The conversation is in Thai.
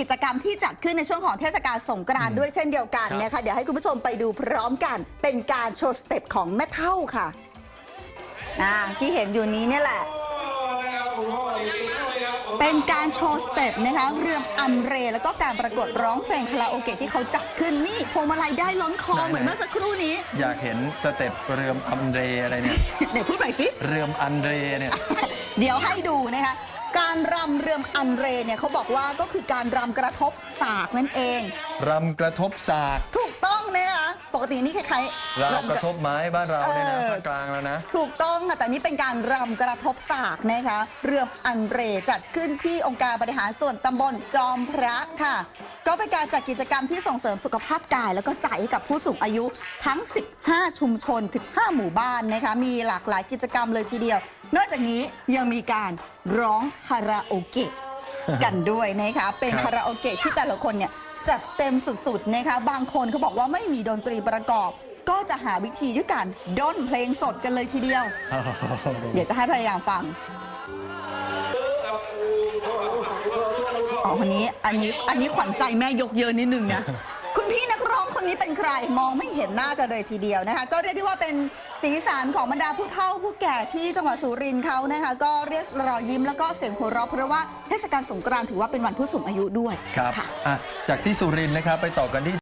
กิจกรรมที่จัดขึ้นในช่วงของเทศกาลสงกรานต์ด้วยเช่นเดียวกันครับนะคะเดี๋ยวให้คุณผู้ชมไปดูพร้อมกัน เป็นการโชว์สเต็ปของแม่เท่าค่ะอ่าที่เห็นอยู่นี้เนี่ยแหละ เป็นการโชว์สเต็ปนะคะเรื่องอัมเร แล้วก็การประกวดร้องเพลงคาราโอเกะที่เขาจัดขึ้นนี่พวงมาลัยได้ล้นคอไหนๆเหมือนเมื่อสักครู่นี้ อยากเห็นสเต็ปเรือมอัมเดรอะไรเนี่ย เดี๋ยวพูดใหม่สิ เรือมอันเดรเนี่ย เดี๋ยวให้ดูนะคะ การรำเรืองอันเรเนี่ยเขาบอกว่าก็คือการรำกระทบสากนั่นเอง รำกระทบสาก ถูกต้องนะคะ ปกตินี่คล้ายๆราวกระทบไม้บ้านเราเนี่ยนะเออภาคกลางแล้วนะ ถูกต้องค่ะ แต่นี่เป็นการรำกระทบสากนะคะ เรือมอันเรจัดขึ้นที่องค์การบริหารส่วนตำบลจอมพระค่ะ ก็เป็นการจัดกิจกรรมที่ส่งเสริมสุขภาพกาย แล้วก็ใจให้กับผู้สูงอายุทั้ง 15 ชุมชน 15 หมู่บ้านนะคะ มีหลากหลายกิจกรรมเลยทีเดียว นอกจากนี้ยังมีการร้องคาราโอเกะกันด้วยนะคะ เป็นครับคาราโอเกะที่แต่ละคนเนี่ย จัดเต็มสุดๆนะคะบางคนเขาบอกว่าไม่มีดนตรีประกอบ ก็จะหาวิธีด้วยการด้นเพลงสดกันเลยทีเดียว เดี๋ยวจะให้พยายามฟังอ๋อคนนี้อันนี้อันนี้ขวัญใจแม่ยกเยอะนิดนึงนะ คุณพี่นักร้องคนนี้เป็นใครมองไม่เห็นหน้ากันเลยทีเดียวนะคะ ก็เรียกได้ว่าเป็น สีสันของบรรดาผู้เฒ่าผู้แก่ที่จังหวัดสุรินทร์เขานะคะ ก็เรียกรอยยิ้มแล้วก็เสียงหัวเราะเพราะว่าเทศกาลสงกรานต์ถือว่าเป็นวันผู้สูงอายุด้วยครับค่ะ อะจากที่สุรินทร์นะครับไปต่อกันที่